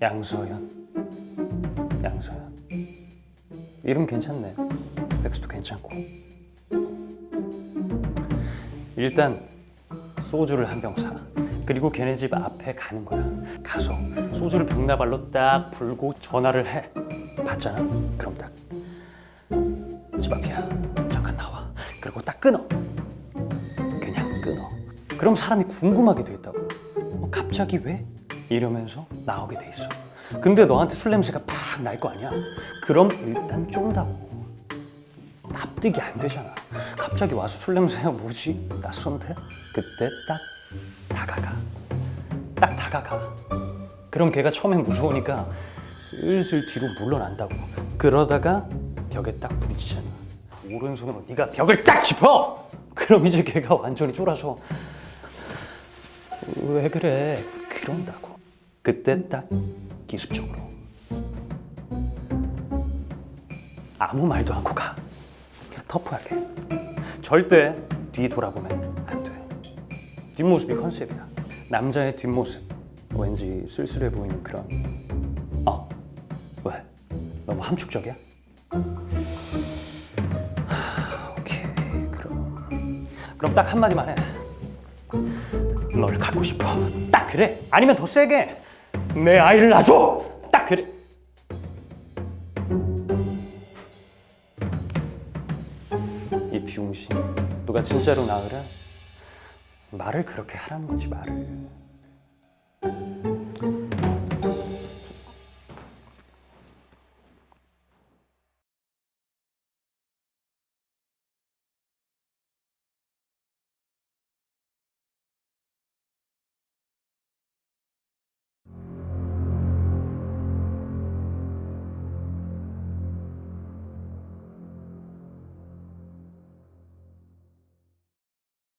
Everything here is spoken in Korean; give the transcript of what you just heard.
양서연. 양서연. 이름 괜찮네. 백수도 괜찮고. 일단 소주를 한 병 사. 그리고 걔네 집 앞에 가는 거야. 가서 소주를 병나발로 딱 불고 전화를 해. 받잖아. 그럼 딱 집 앞이야. 잠깐 나와. 그리고 딱 끊어. 그냥 끊어. 그럼 사람이 궁금하게 되겠다고. 어, 갑자기 왜? 이러면서 나오게 돼 있어. 근데 너한테 술 냄새가 팍 날 거 아니야? 그럼 일단 쫀다고. 납득이 안 되잖아. 갑자기 와서 술 냄새가 뭐지? 낯선데? 그때 딱 다가가. 딱 다가가. 그럼 걔가 처음엔 무서우니까 슬슬 뒤로 물러난다고. 그러다가 벽에 딱 부딪히잖아. 오른손으로 네가 벽을 딱 짚어. 그럼 이제 걔가 완전히 쫄아서 왜 그래? 그런다고. 그때 딱 기습적으로 아무 말도 않고 가. 그냥 터프하게. 절대 뒤 돌아보면 안 돼. 뒷모습이 컨셉이야. 남자의 뒷모습. 왠지 쓸쓸해 보이는 그런. 어, 왜? 너무 함축적이야? 그럼 딱 한마디만 해. 널 갖고 싶어. 딱 그래. 아니면 더 세게. 내 아이를 놔줘! 딱 그래. 이 비용신, 누가 진짜로 낳으라? 말을 그렇게 하라는 거지, 말을.